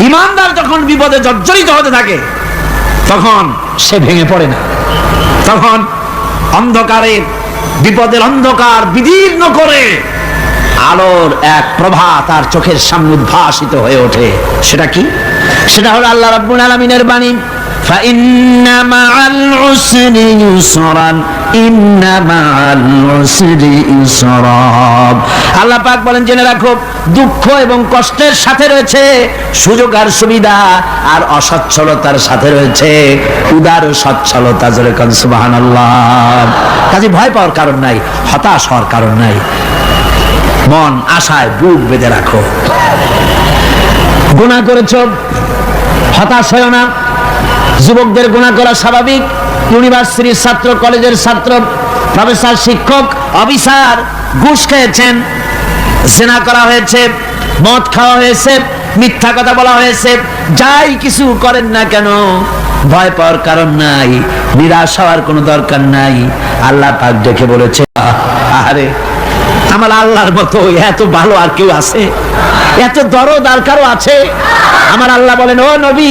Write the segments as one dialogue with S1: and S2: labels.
S1: ইমানদার যখন বিপদে জর্জরিত হতে থাকে, তখন সে ভেঙে পড়ে না। তখন অন্ধকারে, বিপদের অন্ধকার বিদীর্ণ করে আলোর এক প্রভা তার চোখের সামনে উদ্ভাসিত হয়ে ওঠে। সেটা কি? সেটা হলো আল্লাহ রাব্বুল আলামিনের বাণী। فإن مع العسر يسرا إن مع العسر يسرا আল্লাহ পাক বলেন জেনে রাখো দুঃখ এবং কষ্টের সাথে রয়েছে সুযোগ আর সুবিধা আর অসচ্ছলতার সাথে রয়েছে উদার সচ্ছলতা জোরে কান সুবহানাল্লাহ কাজে ভয় পাওয়ার কারণ নাই হতাশ হওয়ার কারণ নাই মন আশায় বুক বেঁধে রাখো গুণা করেছ হতাশ হয় না যুবকদের গুণা করা স্বাভাবিক। ইউনিভার্সিটির ছাত্র, কলেজের ছাত্র প্রফেসর শিক্ষক, অফিসার ঘুষ খেয়েছেন সেনা করা হয়েছে, মদ খাওয়া হয়েছে, মিথ্যা কথা বলা হয়েছে, যাই কিছু করেন না কেন, ভয় পাওয়ার কারণ নাই, নিরাশ হওয়ার কোনো দরকার নাই, আল্লাহ পাক দেখে বলেছে আরে আমার আল্লাহর মতো এত ভালো আর কেউ আছে? এত দরদ আর কারও আছে? আমার আল্লাহ বলেন, ও নবী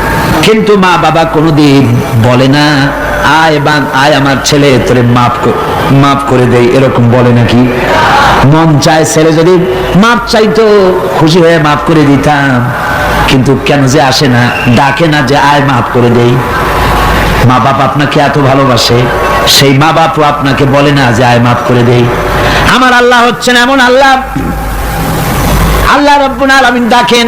S1: কিন্তু মা বাবা কোনোদিন বলে না, আয় বান, আয় আমার ছেলে, তোরে মাফ মাফ করে দেই, এরকম বলে নাকি? মন চায় ছেলে যদি মাপ চাইতো, খুশি হয়ে মাফ করে দিতাম, কিন্তু কেন যে আসে না, ডাকে না যে আয় মাফ করে দেই। মা বাপ আপনাকে এত ভালোবাসে, সেই মা বাপও আপনাকে বলে না যে আয় মাফ করে দেই। আমার আল্লাহ হচ্ছেন এমন আল্লাহ। আল্লাহ রব্বুল আলামিন ডাকেন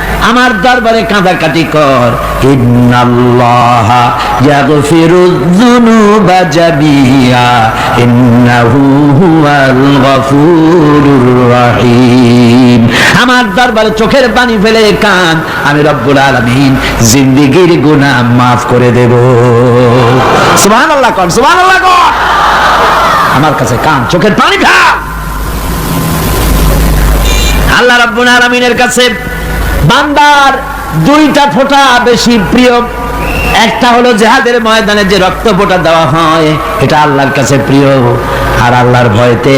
S1: আমার দরবারে কাঁদাকাটি কর। ইন্নাল্লাহ ইয়াগফিরু যুনুবা জামিয়া। ইন্নাহু হুয়াল গফুরুর রহিম। আমার দরবারে চোখের পানি ফেলে কান। আমি রব্বুল আলামিন জিন্দেগীর গুনাহ মাফ করে দেব। সুবহানাল্লাহ কর সুবহানাল্লাহ কর। আমার কাছে কান, চোখের পানি ফেল। আল্লাহ রাব্বুল আলামিনের কাছে বান্দার দুইটা ফোঁটা বেশি প্রিয়। একটা হলো জেহাদের ময়দানে যে রক্ত ফোঁটা দেওয়া হয়, এটা আল্লাহর কাছে প্রিয়। আর আল্লাহর ভয়তে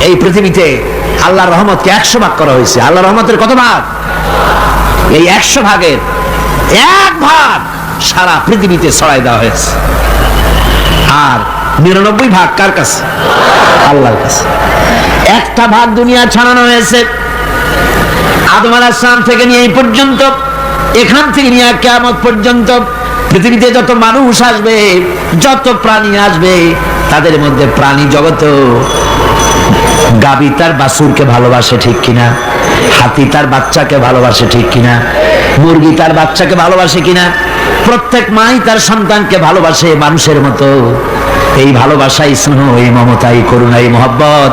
S1: এই পৃথিবীতে আল্লাহ রহমতকে একশো ভাগ করা হয়েছে। আল্লাহ রহমতের কত ভাগ? এই একশো ভাগের এক ভাগ সারা পৃথিবীতে ছড়াই দেওয়া হয়েছে। আর নিরানব্বই ভাগ কার কাছে? আল্লাহর কাছে। একটা ভাগ দুনিয়া ছাড়ানো হয়েছে। আদম আলাহিসাম থেকে নিয়ে এই পর্যন্ত, এখান থেকে নিয়ে কেমন পর্যন্ত পৃথিবীতে যত মানুষ আসবে, যত প্রাণী আসবে, তাদের মধ্যে প্রাণী জগত গাবি তার বাসুরকে ভালোবাসে ঠিক কিনা? হাতি তার বাচ্চাকে ভালোবাসে ঠিক কিনা? মুরগি তার বাচ্চাকে ভালোবাসে কিনা? প্রত্যেক মাই তার সন্তানকে ভালোবাসে মানুষের মতো। এই ভালোবাসাই স্নেহ এই মমতা এই করুণা এই মহব্বত।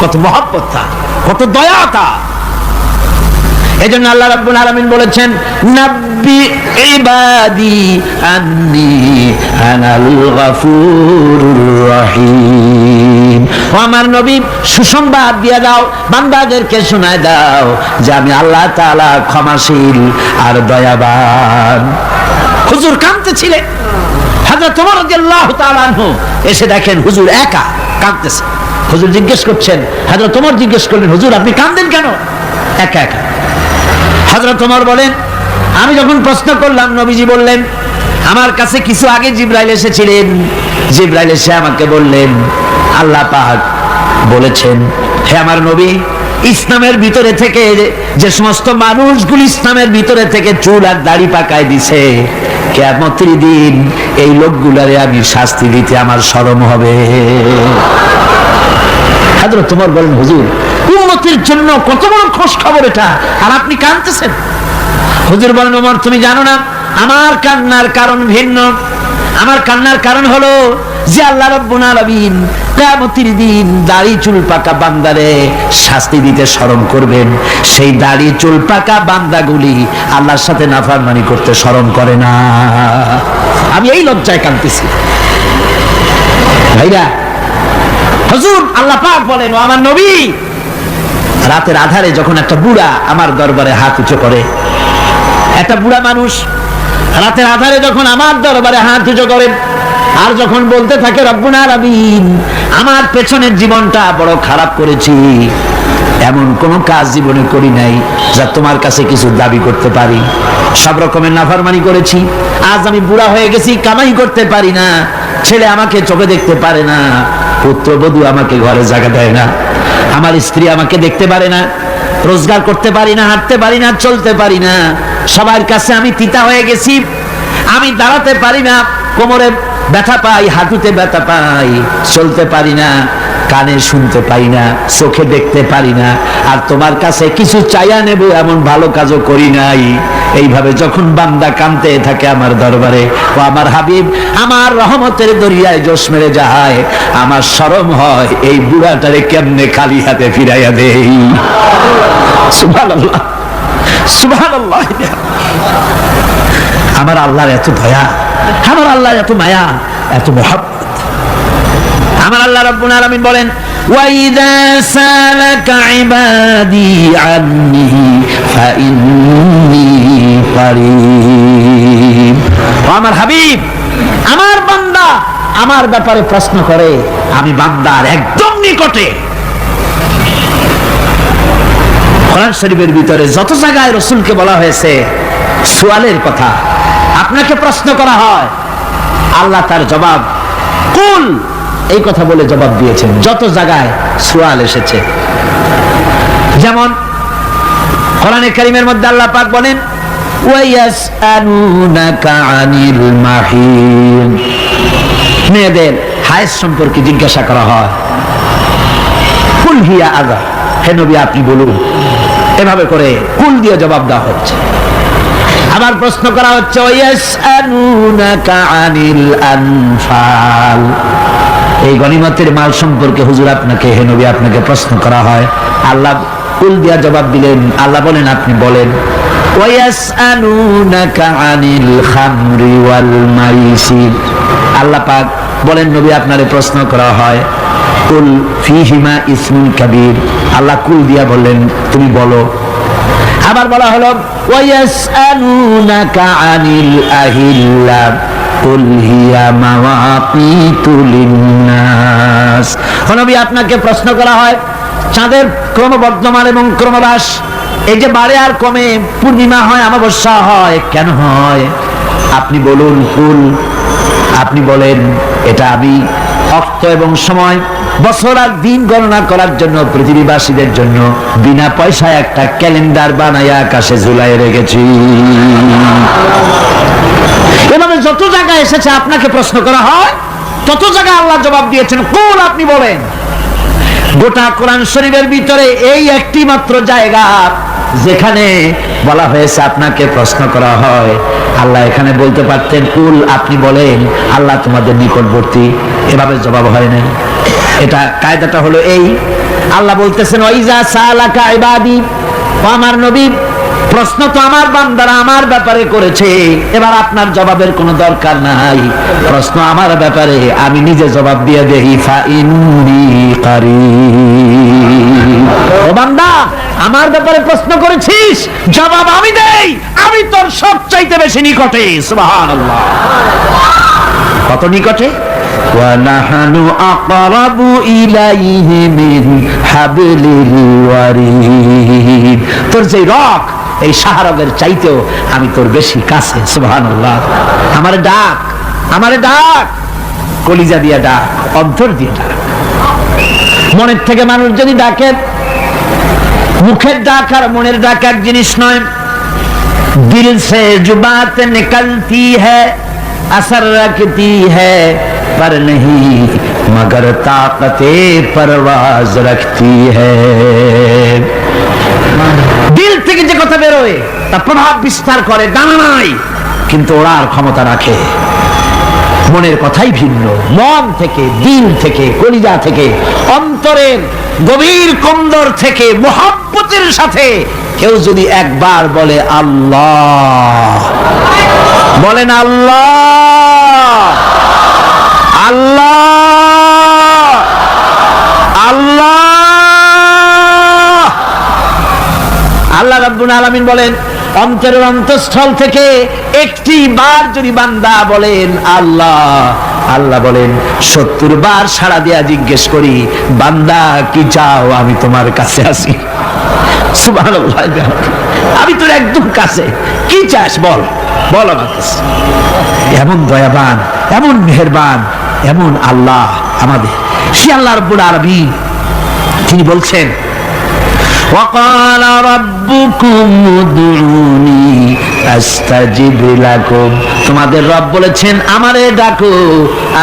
S1: কত মহাব্বতা কত দয়াতা এই জন্য আল্লাহ রাব্বুল আলামিন বলেছেন, নাব্বি ইবাদি আন্নি আনাল গাফুরুর রহিম। ও আমার নবী, সুসংবাদ দিয়ে দাও, বান্দাদেরকে শোনায় দাও যে আমি আল্লাহ তাআলা ক্ষমাশীল আর দয়াবান। হুজুর কাঁদতেছিলেন। হাজরত ওমর রাদিয়াল্লাহু তাআলা আনহু এসে দেখেন হুজুর একা কাঁদতেছে। হুজুর জিজ্ঞেস করছেন, হাজরত তোমার জিজ্ঞেস করলেন, হুজুর আপনি কাঁদেন কেন? একা একা। হজরত তোমার বলেন, আমি যখন প্রশ্ন করলাম, নবীজি বললেন, আমার কাছে কিছু আগে জিব্রাইল এসেছিলেন। জিব্রাইল এসে আমাকে বললেন, আল্লাহ পাক বলেছেন, হে আমার নবী, ইসলামের ভিতরে থেকে যে- সমস্ত মানুষগুলি ইসলামের ভিতরে থেকে চুল আর দাড়ি পাকায় দিছে কেমতের দিন এই লোকগুলারে আমি শাস্তি দিতে আমার শরম হবে। হাজরত তোমার বলেন, হুজুর উন্নতির জন্য কত বড় খোঁজ খবর এটা। আর আপনি কাঁদতেছেন? হুজুর বলেন ওমর তুমি জানো না, আমার কান্নার কারণ ভিন্ন। আমার কান্নার কারণ হলো যে আল্লাহ রব্বুল আলামিন কিয়ামতের দিন দাড়ি চুল পাকা বান্দারে শাস্তি দিতে স্মরণ করবেন। সেই দাড়ি চুল পাকা বান্দাগুলি আল্লাহর সাথে নাফরমানি করতে স্মরণ করে না। আমি এই লজ্জায় কাঁদতেছি। ভাইরা হুজুর, আল্লাহ পাক বলেন আমার নবী। রাতের আধারে যখন একটা বুড়া আমার দরবারে হাত উঁচু করে, একটা বুড়া মানুষ রাতের আধারে যখন আমার দরবারে হাত উঁচু করে, আর যখন বলতে থাকে রব্বুনা রাবিন আমার পেছনের জীবনটা বড় খারাপ করেছি, এমন কোন কাজ জীবনে করি নাই যা তোমার কাছে কিছু দাবি করতে পারি। সব রকমের নাফরমানি করেছি, আজ আমি বুড়া হয়ে গেছি, কামাই করতে পারি না, ছেলে আমাকে চোখে দেখতে পারে না পুত্রবধূ আমাকে ঘরে জায়গা দেয় না। আমার স্ত্রী আমাকে দেখতে পারে না, রোজগার করতে পারি না, হাঁটতে পারি না, চলতে পারি না। সবার কাছে আমি তিতা হয়ে গেছি, আমি দাঁড়াতে পারি না, কোমরে ব্যথা পাই, হাঁটুতে ব্যথা পাই, চলতে পারি না। কানে শুনতে পাই না, চোখে দেখতে পারি না, আর তোমার কাছে কিছু চাইয়া নেব, এমন ভালো কাজও করি নাই। এইভাবে যখন বান্দা কানতে থাকে আমার দরবারে, ও আমার হাবিব, আমার রহমতের দরিয়ায় জোশ মেরে যায়, আমার শরম হয়, এই বুড়াটারে কেমনে খালি হাতে ফিরাইয়া দেই? আমার আল্লাহর এত দয়া, আমার আল্লাহর এত মায়া, এত মহাব্বত। আমার আল্লাহ রাব্বুল আলামিন বলেন, ওয়াইদা সালাকা ইবাদি আন্নি ফাইন্নি কারীব আমার হাবিব, আমার বান্দা আমার ব্যাপারে প্রশ্ন করে, আমি বান্দার একদম নিকটে। কোরআন শরীফের ভিতরে যত জায়গায় রসুলকে বলা হয়েছে, সোয়ালের কথা, আপনাকে প্রশ্ন করা হয়, আল্লাহ তার জবাব, কুল এই কথা বলে জবাব দিয়েছেন। যত জায়গায় সোয়াল এসেছে। যেমন কোরআনে কারিমের মধ্যে আল্লাহ পাক বলেন মেয়েদের হায়েস সম্পর্কে জিজ্ঞাসা করা হয়, কুল হিয়া আগা হে নবী, আপনি বলুন। এভাবে করে কুল দিয়ে জবাব দেওয়া হচ্ছে। আবার প্রশ্ন করা হচ্ছে আনিল আনফাল? এই গনিমতের মাল সম্পর্কে হুজুর আপনাকে, হে নবী, আপনাকে প্রশ্ন করা হয়। আল্লাহ কুল দিয়া জবাব দিলেন, আল্লাহ বলেন, আপনি বলেন আল্লাহ পাক বলেন, নবী, আপনারে প্রশ্ন করা হয়, কুল ফিহিমা ইসমুল কাবীর? আল্লাহ কুল দিয়া বললেন, তুমি বলো। আবার বলা হলো, ওয়ায়াসআলুনাকা আনিল আহিল্লা আপনাকে প্রশ্ন করা হয়, চাঁদের ক্রমবর্ধমান এবং ক্রমবাস, এই যে বাড়ে আর কমে পূর্ণিমা হয়, অমাবস্যা হয়, কেন হয়? আপনি বলুন, কুল, আপনি বলেন, এটা আমি অর্থ এবং সময়, বছর আর দিন গণনা করার জন্য, পৃথিবীবাসীদের জন্য বিনা পয়সায় একটা ক্যালেন্ডার বানায় আকাশে ঝুলাই রেখেছি। এভাবে যত জায়গায় এসেছে আপনাকে প্রশ্ন করা হয়, তত জায়গায় আল্লাহ জবাব দিয়েছেন কোন আপনি বলেন। গোটা কোরআন শরীফের ভিতরে এই একটি মাত্র জায়গা যেখানে বলা হয়েছে আপনাকে প্রশ্ন করা হয়। আল্লাহ এখানে বলতে পারতেন, কুল আপনি বলেন, আল্লাহ তোমাদের নিকটবর্তী। এভাবে জবাব হয় নাই। এটা কায়দাটা হলো এই। আল্লাহ বলতেছেন ওইজা সালাকা ইবাদি আমার নবী প্রশ্ন তো আমার বান্দারা আমার ব্যাপারে করেছে এবার আপনার জবাবের কোনো দরকার নাই প্রশ্ন আমার ব্যাপারে আমি নিজে জবাব দিয়ে দেই ফা ইন্নি কারীব। ও বান্দা আমার ব্যাপারে প্রশ্ন করেছিস জবাব আমি দেই আমি তোর সবচাইতে বেশি নিকটে সুবহানাল্লাহ কত নিকটে وَنَحْنُ أَقْرَبُ إِلَيْهِ مِنْ حَبْلِ الْوَرِيدِ তোর যে রক এই শাহরগের চাইতেও আমি তোর বেশি কাছে সুবহানাল্লাহ আমার ডাক আমার ডাক কলিজা দিয়া ডাক অন্তর দিয়ে ডাক মনের থেকে মানুষ যদি ডাকে মুখের ডাক আর মনের ডাক এক জিনিস নয় दिल से जो बात निकलती है असर रखती है पर नहीं मगर ताकत परवाज रखती है দিল থেকে যে কথা বেরোয়, তা প্রভাব বিস্তার করে, দানা নাই। কিন্তু ওড়ার ক্ষমতা রাখে। মনের কথাই ভিন্ন। মন থেকে, দিল থেকে, কলিজা থেকে, অন্তরের গভীর কন্দর থেকে, মোহাব্বতের সাথে কেউ যদি একবার বলে আল্লাহ বলেন আল্লাহ আল্লাহ রাব্বুল আলামিন বলেন, অন্তরের অন্তঃস্থল থেকে একটি বার যদি বান্দা বলেন আল্লাহ আল্লাহ বলেন, সত্তর বার সাড়া দিয়া জিজ্ঞেস করি, বান্দা, কি চাও? আমি তোমার কাছে আসি। আমি তোর একদম কাছে। কি চাস বল? বল এমন দয়াবান, এমন মেহেরবান, এমন আল্লাহ আমাদের। সে আল্লাহ রব্বুল আলামিন, তিনি বলছেন وقال ربكم ادعوني استجب لكم তোমাদের রব বলেছেন আমারে ডাকো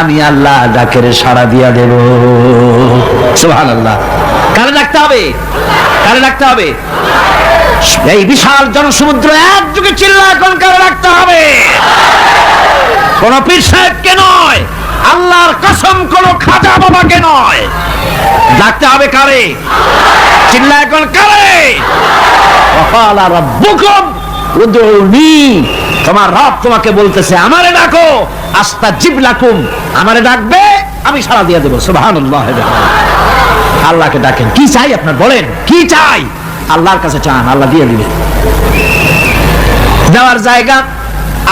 S1: আমি আল্লাহ ডাকের সাড়া দিয়া দেব সুবহানাল্লাহ কারে ডাকতে হবে কারে ডাকতে হবে এই বিশাল জনসমুদ্র একযোগে চিল্লা এখন কারে ডাকতে হবে কোন পীর সাহেবকে নয় আল্লাহর কসম কোন খাজা বাবাকে নয়। ডাকতে হবে কারে? চিল্লা এখন কারে? তোমার রব তোমাকে বলতেছে, আমারে ডাকো, আস্তা জিবলাকুম। আমারে ডাকবে, আমি সাড়া দিয়ে দেবো। সুবহানাল্লাহ। আল্লাহকে ডাকেন। কি চাই আপনার বলেন? কি চাই? আল্লাহর কাছে চান, আল্লাহ দিয়ে দিবেন দেওয়ার জায়গা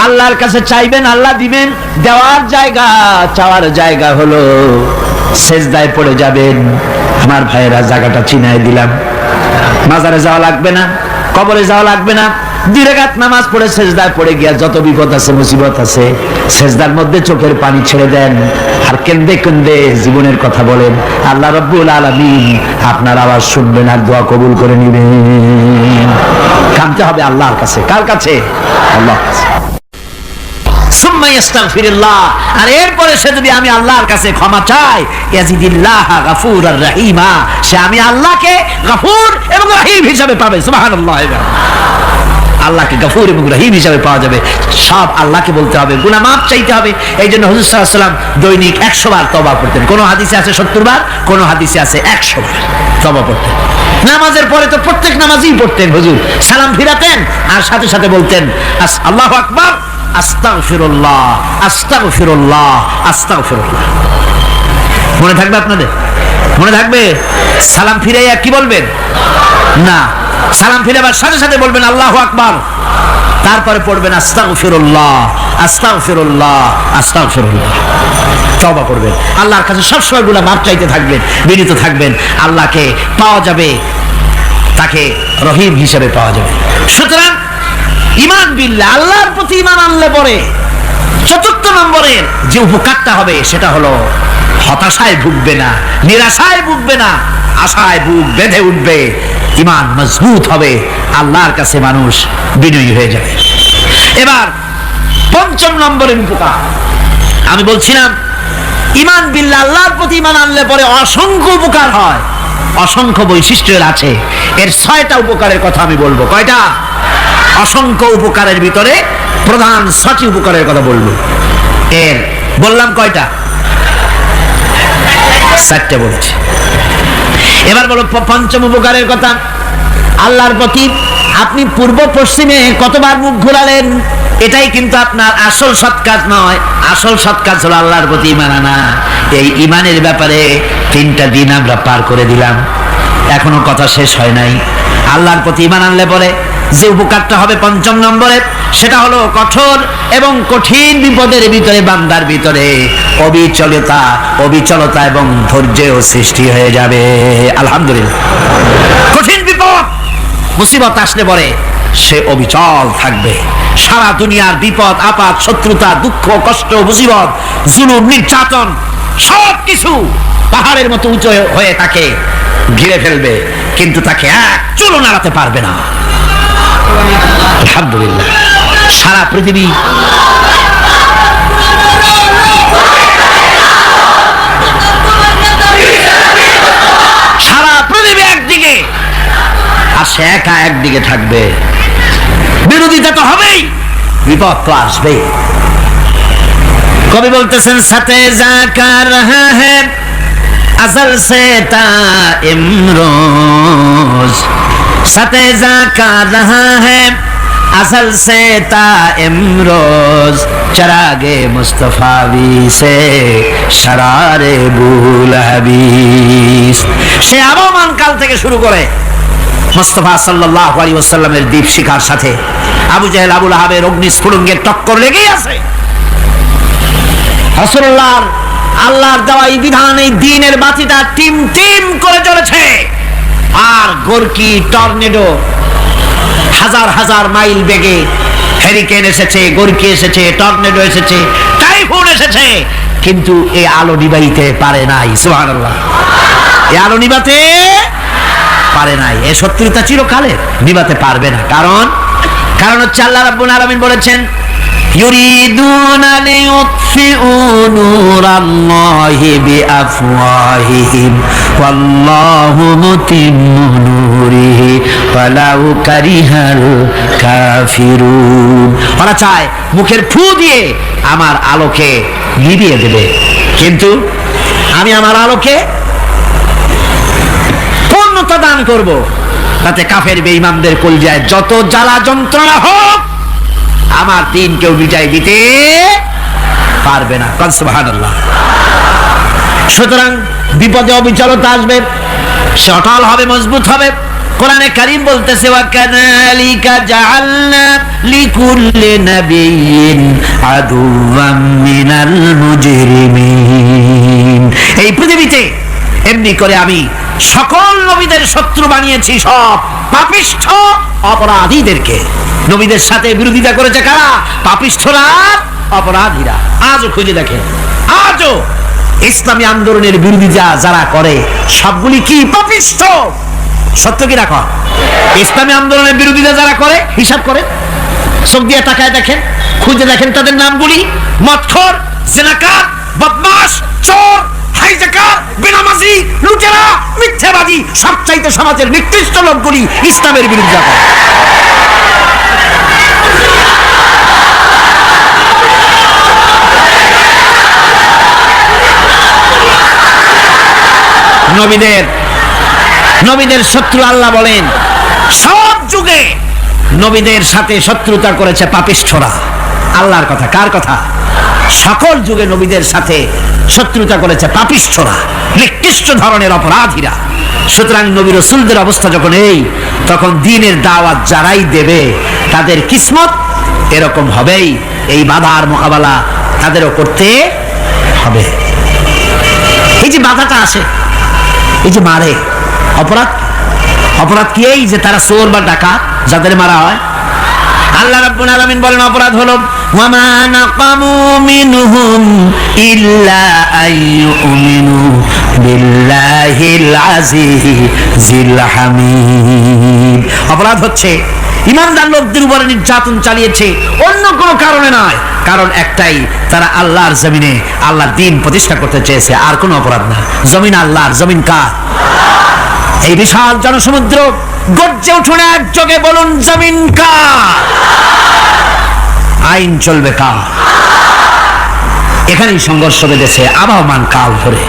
S1: আল্লাহর কাছে চাইবেন, আল্লাহ দিবেন, দেওয়ার জায়গা, চাওয়ার জায়গা হলো সেজদায় পড়ে যাবেন। আমার ভাইয়েরা জায়গাটা চিনাই দিলাম। মাজারে যাওয়া লাগবে না, কবরে যাওয়া লাগবে না। নামাজ পড়ে পড়ে গিয়া যত বিপদ আছে, মুসিবত আছে মধ্যে চোখের পানি ছেড়ে দেন। আর কেন্দে কেন্দে জীবনের কথা বলেন, আল্লাহ রব্বুল আলামিন আপনার আওয়াজ শুনবেন আর দোয়া কবুল করে নেবেন। কাঁদতে হবে আল্লাহর কাছে। কার কাছে? আল্লাহর কাছে। আর এরপরে সে যদি আমি আল্লাহর কাছে ক্ষমা গাফুর আর রাহিমা। সে আমি আল্লাহকে গাফুর এবং রহিম হিসাবে পাবে আল্লাহকে এবং রহিম হিসাবে পাওয়া যাবে। সব আল্লাহকে বলতে হবে চাইতে হবে। এই জন্য হুজুর সাল্লাম দৈনিক একশো বার তবা করতেন। কোন হাদিসে আছে সত্তর বার, কোন হাদিসে আছে একশো বার তবা পড়তেন নামাজের পরে তো প্রত্যেক নামাজই পড়তেন হুজুর। সালাম ফিরাতেন আর সাথে সাথে বলতেন আল্লাহু আকবার। আস্তাগফিরুল্লাহ আস্তাগফিরুল্লাহ আস্তাগফিরুল্লাহ। মনে থাকবে আপনাদের? মনে থাকবে? সালাম ফিরাইয়া কি বলবেন? না। সালাম ফিরাবার সাথে সাথে বলবেন, আল্লাহু আকবার। তারপরে পড়বেন, আস্তাগফিরুল্লাহ আস্তাগফিরুল্লাহ আস্তাগফিরুল্লাহ। তওবা করবেন। আল্লাহর কাছে সবসময় গুনাহ মাফ চাইতে থাকবেন, বিনীত থাকবেন। আল্লাহকে পাওয়া যাবে, তাকে রহিম হিসেবে পাওয়া যাবে। সুতরাং ইমান বিল্লা আল্লাহর প্রতি ইমান আনলে পরে চতুর্থ নম্বরের যে উপকারটা হবে সেটা হলো হতাশায় ভুগবে না, নিরাশায় ভুগবে না, আশায় বুক বেঁধে উঠবে, ইমান মজবুত হবে, আল্লাহর কাছে মানুষ বিনয়ী হয়ে যাবে। এবার পঞ্চম নম্বরের উপকার। আমি বলছিলাম, ইমান বিল্লা আল্লাহর প্রতি ইমান আনলে পরে অসংখ্য উপকার হয়, অসংখ্য বৈশিষ্ট্য এর আছে। এর ছয়টা উপকারের কথা আমি বলব। কয়টা? অসংখ্য উপকারের ভিতরে প্রধান ছটি উপকারের কথা বলব এর, বললাম কয়টা? চারটে বলছি। এবার বলো পঞ্চম উপকারের কথা। আল্লাহর প্রতি আপনি পূর্ব পশ্চিমে কতবার মুখ ঘোরালেন? এটাই কিন্তু আপনার আসল সৎ কাজ নয়। আসল সৎ কাজ হলো আল্লাহর প্রতি ইমান আনা। এই ইমানের ব্যাপারে তিনটা দিন আমরা পার করে দিলাম। এখনও কথা শেষ হয় নাই। আল্লাহর প্রতি ইমান আনলে পরে যে উপকারটা হবে পঞ্চম নম্বরে, সেটা হলো কঠোর এবং কঠিন বিপদের ভিতরে, বান্দার ভিতরে। অবিচলতা অবিচলতা এবং ধৈর্যেও সৃষ্টি হয়ে যাবে। আলহামদুলিল্লাহ। কঠিন বিপদ, মুসিবত আসলে পরে সে অবিচল থাকবে। সারা দুনিয়ার বিপদ, আপাত, শত্রুতা, দুঃখ, কষ্ট, মুসিবত, জুলুম, নির্যাতন সব কিছু পাহাড়ের মতো উঁচু হয়ে তাকে ঘিরে ফেলবে। কিন্তু তাকে এক চুলো নাড়াতে পারবে না। আলহামদুলিল্লাহ সারা পৃথিবী সারা পৃথিবী একদিকে আর সে একা একদিকে থাকবে বিরোধিতা তো হবেই বিপদ তো আসবে কবি বলতেছেন সাথে জাকা রহা হ্যাঁ अजल से इमरोज सते का रहा है असल से ता इमरोज चरागे मुस्तफावी से शरारे বুল হাবিস সে আবহমান কাল থেকে শুরু করে মোস্তফা সাল্লাহ আলী ওসাল্লামের দ্বীপ শিখার সাথে আবু জাহেল আবুল আহাবের অগ্নিস্ফুলঙ্গের টক্কর লেগেই আছে রাসূলুল্লাহর আল্লাহর দেওয়া এই বিধান এই দিনের বাতিটা টিম টিম করে চলেছে আর গোরকি টর্নেডো হাজার হাজার মাইল বেগে হেরিকেন এসেছে, গোরকি এসেছে, টর্নেডো এসেছে টাইফুন এসেছে। কিন্তু এই আলো নিবাইতে পারে নাই, সুবহানাল্লাহ। এই আলো নিবাতে পারে নাই। এ শত্রুতা চিরকালের নিবাতে পারবে না। কারণ? কারণ হচ্ছে আল্লাহ রাব্বুল আলামিন বলেছেন يريدون ليطفئوا نور الله بأفواههم والله متم نوره ولو كره الكافرون ওরা চায় মুখের ফু দিয়ে আমার আলোকে নিভিয়ে দেবে কিন্তু আমি আমার আলোকে পূর্ণতা দান করব তাতে কাফের বেঈমানদের কলজায় যত জ্বালা যন্ত্রণা হোক আমার দিন কেউ বিটাই দিতে পারবে না। সুবহানাল্লাহ। সুতরাং বিপদে অবিচলতা আসবে, সে অটল হবে, মজবুত হবে। কোরআনে কারিম বলতেছে, ওয়া কাযালিকা জাআলনা লিকুল্লি নাবিয়্যিন আদুওয়াম মিনাল মুজরিমিন। এই পৃথিবীতে এমনি করে আমি সকল নবীদের শত্রু বানিয়েছি, সব পাপিষ্ঠ অপরাধীদেরকে। নবীদের সাথে বিরোধিতা করেছে কারা? পাপিষ্ঠরা, অপরাধীরা। আজও খুঁজে দেখেন। আজও ইসলামী আন্দোলনের বিরোধিতা যারা করে, সবগুলি কি পাপিষ্ঠ? সত্য কি রাখ ইসলামী আন্দোলনের বিরোধিতা যারা করে, হিসাব করে চোখ দিয়ে তাকায় দেখেন, খুঁজে দেখেন তাদের নামগুলি। মৎখর জেনাকার বদমাস চোর সমাজের নিকৃষ্ট লোকগুলি ইসলামের বিরুদ্ধে নবীদের নবীদের শত্রু আল্লাহ বলেন, সব যুগে নবীদের সাথে শত্রুতা করেছে পাপিষ্ঠরা। আল্লাহর কথা, কার কথা? সকল যুগে নবীদের সাথে শত্রুতা করেছে পাপিষ্ঠরা, নিকৃষ্ট ধরনের অপরাধীরা। সুতরাং নবী রসুলদের অবস্থা যখন এই, তখন দিনের দাওয়াত যারাই দেবে, তাদের কিসমত এরকম হবেই। এই বাধার মোকাবেলা তাদেরও করতে হবে। এই যে বাধাটা আসে, এই যে মারে, অপরাধ অপরাধ কি এই যে তারা চোর বা ডাকাত, যাদের মারা হয়? আল্লাহ রাব্বুল আলামিন বলেন, অপরাধ হলো, ওয়ামা নাকামু মিনহুম ইল্লা আইয়ুমিনু বিল্লাহিল আজিজিল হামিদ। অপরাধ হচ্ছে, ইমানদার লোকদের উপরে নির্যাতন চালিয়েছে, অন্য কোনো কারণে নয়, কারণ একটাই, তারা আল্লাহর জমিনে আল্লাহর দিন প্রতিষ্ঠা করতে চেয়েছে, আর কোনো অপরাধ না। জমিন আল্লাহর, জমিন কার? এই বিশাল জনসমুদ্র গর্জে উঠুন এক চোখে বলুন, জমিন কার? আইন চলবে কার? এখানেই সংঘর্ষ বেঁধেছে আবহমান কাল ধরে।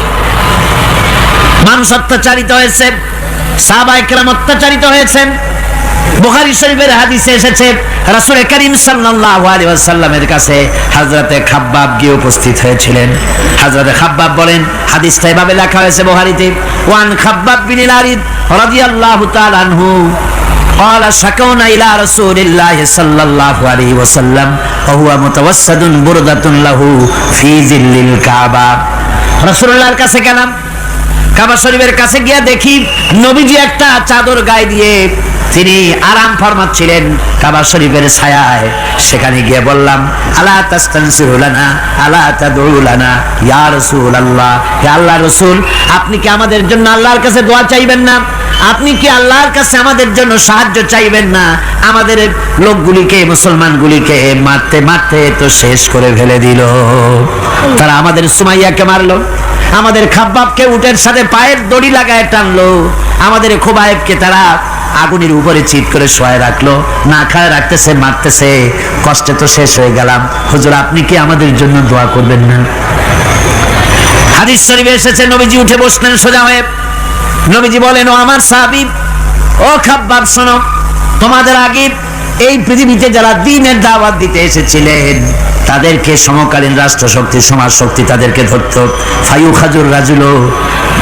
S1: মানুষ অত্যাচারিত হয়েছে সাহাবা অত্যাচারিত হয়েছেন। বুখারী শরীফের হাদিসে এসেছে রাসূল করিম সাল্লাল্লাহু আলাইহি ওয়াসাল্লামের কাছে হযরতে খাব্বাব গিয়ে উপস্থিত হয়েছিলেন হযরতে খাব্বাব বলেন হাদিসটা এভাবে লেখা হয়েছে বুখারীতে ওয়ান খাব্বাব বিন আরিদ রাদিয়াল্লাহু তাআলা আনহু قال شكونا إلى رسول الله صلى الله عليه وسلم وهو متوسد بردة له في ظل الكعبة رسول الله কাছে গেলাম কাবা শরীফের কাছে গিয়া দেখি নবীজি একটা চাদর গায়ে দিয়ে তিনি আরাম ফরমাচ্ছিলেন কাবা শরীফের ছায়ায়। সেখানে গিয়ে বললাম, আলা তাস্তানসিরুলানা আলা তাদউলানা ইয়া রাসূলুল্লাহ, হে আল্লাহ রাসূল, আপনি কি আমাদের জন্য আল্লাহর কাছে দোয়া চাইবেন না? আপনি কি আল্লাহর কাছে আমাদের জন্য সাহায্য চাইবেন না? আমাদের লোকগুলিকে, মুসলমানগুলিকে মারতে মারতে তো শেষ করে ফেলে দিল। তারা আমাদের সুমাইয়াকে মারলো, আমাদের খাব্বাবকে উটের সাথে পায়ের দড়ি লাগায় টানলো, আমাদের খোবায়েবকে তারা আগুনের উপরে চিত করে শোয়ায় রাখল। না খায় রাখতেছে, মারতেছে। কষ্টে তো শেষ হয়ে গেলাম। হুজুর, আপনি কি আমাদের জন্য দোয়া করবেন না? হাদিস শরীফে এসেছে, নবীজি উঠে বসলেন সোজা হয়ে। নবীজি বলেন, ও আমার সাহাবী, ও খাব্বাব, শোনো, তোমাদের আগে এই পৃথিবীতে যারা দিনের দাওয়াত দিতে এসেছিলেন তাদেরকে সমকালীন রাষ্ট্র শক্তি সমাজ শক্তি তাদেরকে ধরত। ফায়ু খাজুর রাজুলো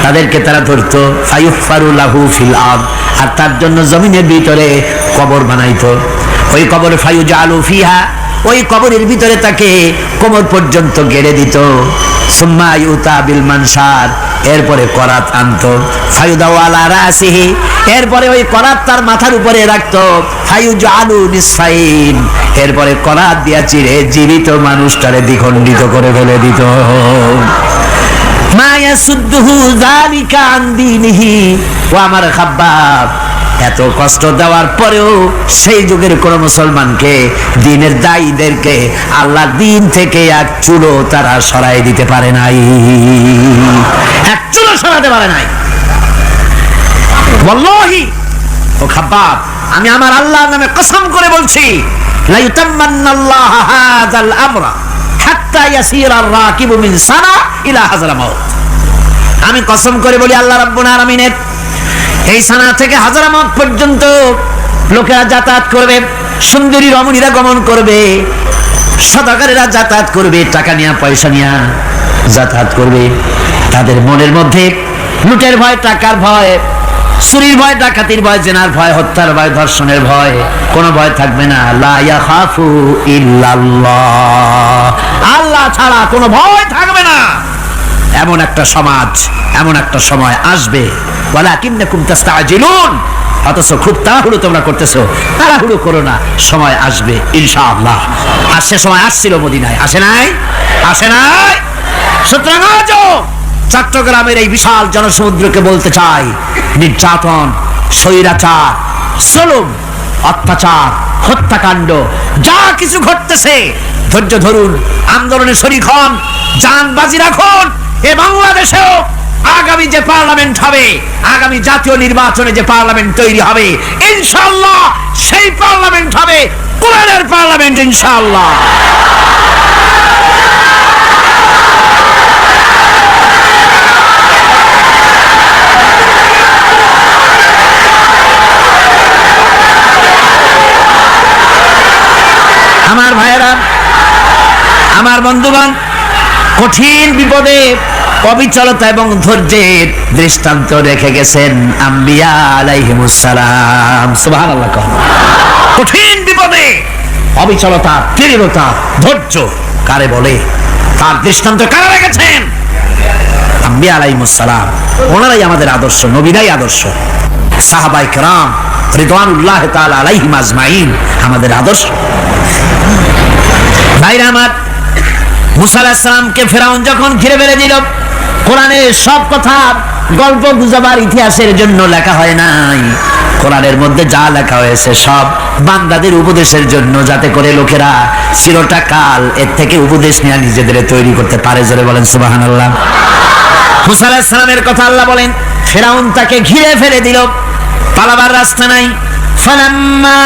S1: তাদেরকে তারা ধরতো। ফায়ু লাহু ফিল আব আর তার জন্য জমিনের ভিতরে কবর বানাইত। ওই কবর ফায়ু জালু ফিহা ওই কবরের ভিতরে তাকে কোমর পর্যন্ত গেড়ে দিত। সুম্মা ইউতা বিল মানসার, এরপরে করাত আনতো। ফায়ুদাও আলা রাসিহি, এরপরে ওই করাত তার মাথার উপরে রাখতো। ফায়ুজ আলু নিসফাইন, এরপরে করাত দিয়া চিরে জীবিত মানুষটারে দ্বিখণ্ডিত করে ফেলে দিত। মায়া সুদ্দুহু জালিকা আন দীনিহি, ও আমার খাব্বাব এত কষ্ট দেওয়ার পরেও সেই যুগের কোন মুসলমানকে, দিনের দায়ীদেরকে আল্লাহ দিন থেকে এক চুলো তারা সরাই দিতে পারে নাই। এক চুলো সরাতে পারে নাই। ও আমি আমার নামে কসম করে বলছি ইলা আমি কসম করে বলি, আল্লাহ রাব্বুল আলামিনের এই সানা থেকে হাজার মত পর্যন্ত লোকেরা যাতায়াত করবে, সুন্দরী রমণীরা গমন করবে, সদাকারেরা যাতায়াত করবে, টাকা নিয়ে, পয়সা নিয়ে যাতায়াত করবে। তাদের মনের মধ্যে লুটের ভয়, টাকার ভয়, চুরির ভয়, ডাকাতির ভয়, জেনার ভয়, হত্যার ভয়, ধর্ষণের ভয়, কোনো ভয় থাকবে না। আল্লাহ ছাড়া কোনো ভয় থাকবে না। এমন একটা সমাজ, এমন একটা সময় আসবে। অথচ খুব তাড়াহুড়ো তোমরা করতেছো। তাড়াহুড়ো করো না, সময় আসবে, ইনশাআল্লাহ। আর সে সময়, আসছিল মদিনায়। আসে নাই? আসে নাই? সুতরাং চট্টগ্রামের এই বিশাল জনসমুদ্রকে বলতে চাই, নির্যাতন, স্বৈরাচার, জুলুম, অত্যাচার, হত্যাকাণ্ড, যা কিছু ঘটতেছে, ধৈর্য ধরুন, আন্দোলনে শরিক হন যান বাজি রাখুন এ বাংলাদেশেও আগামী যে পার্লামেন্ট হবে, আগামী জাতীয় নির্বাচনে যে পার্লামেন্ট তৈরি হবে ইনশাল্লাহ সেই পার্লামেন্ট হবে কোরআনের পার্লামেন্ট ইনশাল্লাহ আমার ভাইয়েরা, আমার বন্ধুগণ, কঠিন বিপদে অবিচলতা এবং ধৈর্যের দৃষ্টান্ত রেখে গেছেন আম্বিয়া আলাইহিমুসালাম সুবাহ কঠিন বিপদে অবিচলতা দৃঢ়তা ধৈর্য, কারে বলে? তার দৃষ্টান্ত কারা রেখেছেন? আম্বিয়া আলাইমুসালাম ওনারাই আমাদের আদর্শ, নবীরাই আদর্শ। সাহাবাই কেরাম রিদওয়ানুল্লাহ তাল আলাইহিম আজমাইন আমাদের আদর্শ। ভাইরা আমার, মুসা আলাহিসামকে ফেরাউন যখন ঘিরে ফেলে দিল কোরআনের সব কথা গল্প বুঝাবার ইতিহাসের জন্য লেখা হয় নাই। কোরআনের মধ্যে যা লেখা হয়েছে সব বান্দাদের উপদেশের জন্য, যাতে করে লোকেরা চিরটা কাল এর থেকে উপদেশ নিয়ে নিজেদের তৈরি করতে পারে। জোরে বলেন সুবাহান আল্লাহ মুসা আলাহিসামের কথা আল্লাহ বলেন, ফেরাউন তাকে ঘিরে ফেলে দিল, পালাবার রাস্তা নাই। ফালাম্মা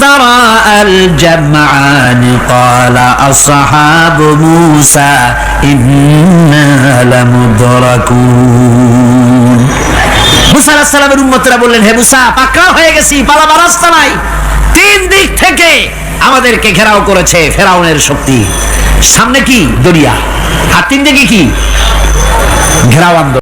S1: تراءى الجمعان قال أصحاب موسى إنا لمدركون মুসা আলাহিস সালামের উম্মতরা বললেন হে মুসা পাকড়াও হয়ে গেছি পালাবার রাস্তা নাই তিন দিক থেকে আমাদেরকে ঘেরাও করেছে ফেরাউনের শক্তি সামনে কি দরিয়া আর তিন দিকে কি ঘেরাও আন্দোলন